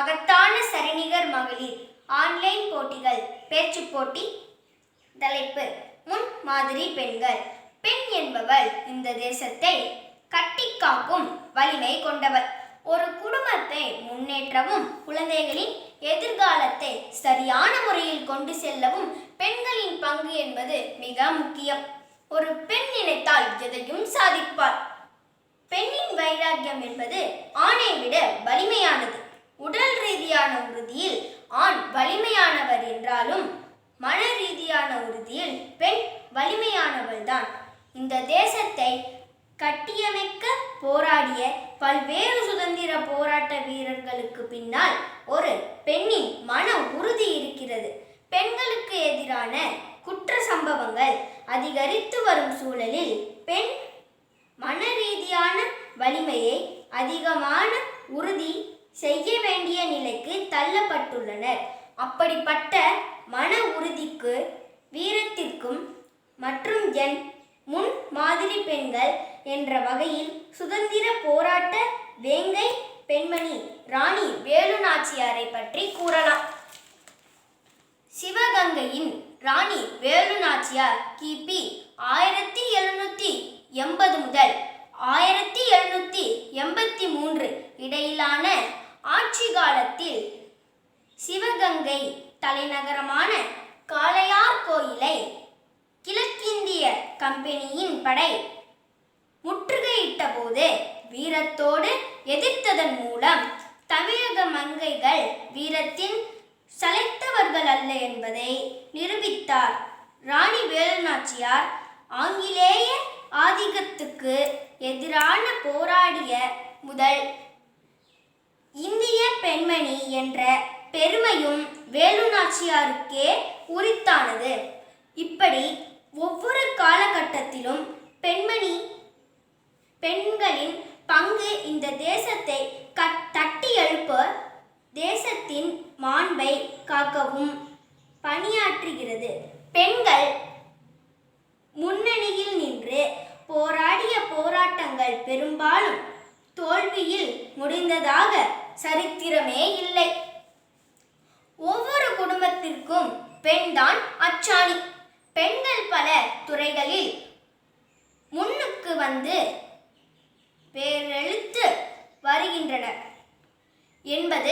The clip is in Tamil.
மகத்தான சரிநிகர் மகளிர் ஆன்லைன் போட்டிகள் பேச்சு போட்டி தலைப்பு முன் மாதிரி பெண்கள் பெண் என்பவள் இந்த தேசத்தை கட்டி காக்கும் வலிமை கொண்டவர் ஒரு குடும்பத்தை முன்னேற்றவும் குழந்தைகளின் எதிர்காலத்தை சரியான முறையில் கொண்டு செல்லவும் பெண்களின் பங்கு என்பது மிக முக்கியம். ஒரு பெண் நினைத்தால் எதையும் சாதிப்பார். பெண்ணின் வைராக்கியம் என்பது ஆணை விட வலிமையானது. உடல் ரீதியான உறுதியில் ஆண் வலிமையானவர் என்றாலும் மன ரீதியான உறுதியில் பெண் வலிமையானவள்தான். இந்த தேசத்தை கட்டியமைக்க போராடிய பல்வேறு சுதந்திர போராட்ட வீரர்களுக்கு பின்னால் ஒரு பெண்ணின் மன உறுதி இருக்கிறது. செய்ய வேண்டிய நிலைக்கு தள்ளப்பட்டுள்ளனர். அப்படிப்பட்ட மன உறுதிக்கு வீரத்திற்கும் மற்றும் என் முன் மாதிரி பெண்கள் என்ற வகையில் சுதந்திர போராட்ட வேங்கை பெண்மணி ராணி வேலு நாச்சியாரை பற்றி கூறலாம். சிவகங்கையின் ராணி வேலு நாச்சியார் கிபி ஆயிரத்தி எழுநூத்தி எண்பது முதல் ஆயிரத்தி எழுநூத்தி எண்பத்தி மூன்று இடையிலான ஆட்சி காலத்தில் சிவகங்கை தலைநகரமான காளையார் கோயிலை கிழக்கிந்திய கம்பெனியின் படை முற்றுகையிட்ட போது வீரத்தோடு எதிர்த்ததன் மூலம் தமிழக மங்கைகள் வீரத்தின் சளைத்தவர்கள் அல்ல என்பதை நிரூபித்தார். ராணி வேலுநாச்சியார் ஆங்கிலேய ஆதிக்கத்துக்கு எதிரான போராடிய முதல் இந்திய பெண்மணி என்ற பெருமையும் வேலுநாச்சியாருக்கே உரித்தானது. இப்படி ஒவ்வொரு காலகட்டத்திலும் பெண்மணி பெண்களின் பங்கு இந்த தேசத்தை கட் தட்டி எழுப்ப தேசத்தின் மாண்பை காக்கவும் பணியாற்றுகிறது. பெண்கள் முன்னணியில் நின்று போராடிய போராட்டங்கள் பெரும்பாலும் தோல்வியில் முடிந்ததாக சரித்திரமே இல்லை. ஒவ்வொரு குடும்பத்திற்கும் பெண்தான் அச்சாணி. பெண்கள் பல துறைகளில் முன்னுக்கு வந்து பேரெழுத்து வருகின்றனர். என்பது